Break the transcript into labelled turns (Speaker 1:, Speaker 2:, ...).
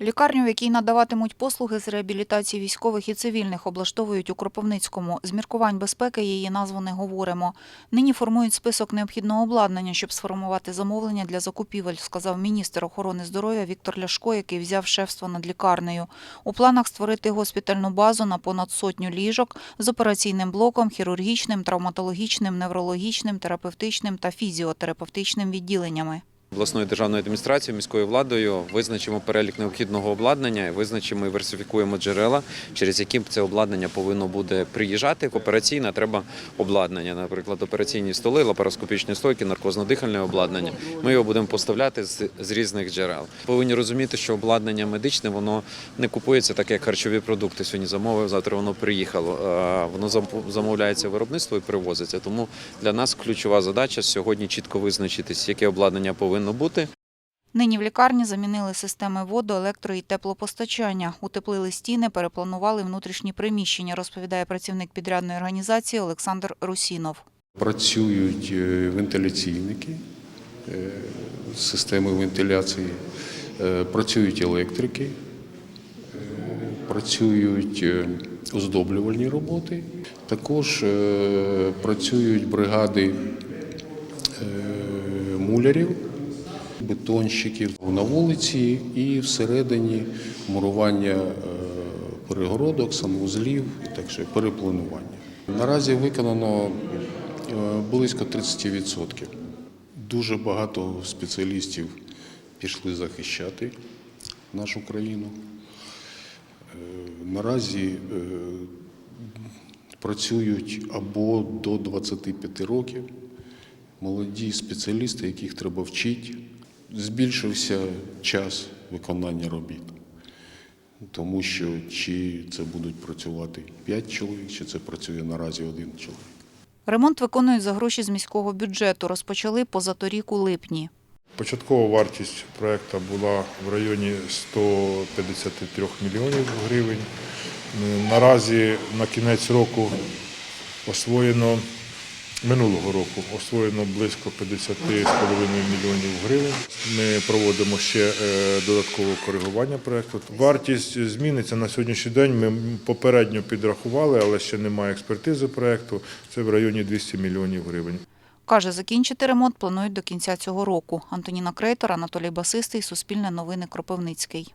Speaker 1: Лікарню, в якій надаватимуть послуги з реабілітації військових і цивільних, облаштовують у Кропивницькому. З міркувань безпеки її назву не говоримо. Нині формують список необхідного обладнання, щоб сформувати замовлення для закупівель, сказав міністр охорони здоров'я Віктор Ляшко, який взяв шефство над лікарнею. У планах створити госпітальну базу на понад сотню ліжок з операційним блоком, хірургічним, травматологічним, неврологічним, терапевтичним та фізіотерапевтичним відділеннями.
Speaker 2: Обласною державною адміністрацією, міською владою визначимо перелік необхідного обладнання, визначимо і версифікуємо джерела, через які це обладнання повинно буде приїжджати. Операційна треба обладнання, наприклад, операційні столи, лапароскопічні стойки, наркозно-дихальне обладнання. Ми його будемо поставляти з, з різних джерел. Повинні розуміти, що обладнання медичне воно не купується так, як харчові продукти. Сьогодні замовив, завтра воно приїхало. Воно замовляється виробництво і привозиться. Тому для нас ключова задача сьогодні чітко визначитись, яке обладнання повинно бути.
Speaker 1: Нині в лікарні замінили системи воду, електро і теплопостачання, утеплили стіни, перепланували внутрішні приміщення, розповідає працівник підрядної організації Олександр Русінов.
Speaker 3: Працюють е, вентиляційники, е, системи вентиляції, е, працюють електрики, працюють оздоблювальні роботи. Також працюють бригади мулярів, бетонщиків на вулиці і всередині мурування е, перегородок, санвузлів, так що перепланування. Наразі виконано е, близько 30%. Дуже багато спеціалістів пішли захищати нашу країну. Е, Наразі працюють або до 25 років молоді спеціалісти, яких треба вчити. Збільшився час виконання робіт, тому що чи це будуть працювати 5 чоловік, чи це працює наразі один чоловік.
Speaker 1: Ремонт виконують за гроші з міського бюджету. Розпочали позаторік у липні.
Speaker 4: Початкова вартість проекту була в районі 153 мільйонів гривень. Наразі на кінець року освоєно минулого року освоєно близько 50,5 мільйонів гривень. Ми проводимо ще е, додаткове коригування проекту. Вартість зміниться на сьогоднішній день. Ми попередньо підрахували, але ще немає експертизи проекту. Це в районі 200 мільйонів гривень.
Speaker 1: Каже, закінчити ремонт планують до кінця цього року. Антоніна Крейтор, Анатолій Басистий, Суспільне новини Кропивницький.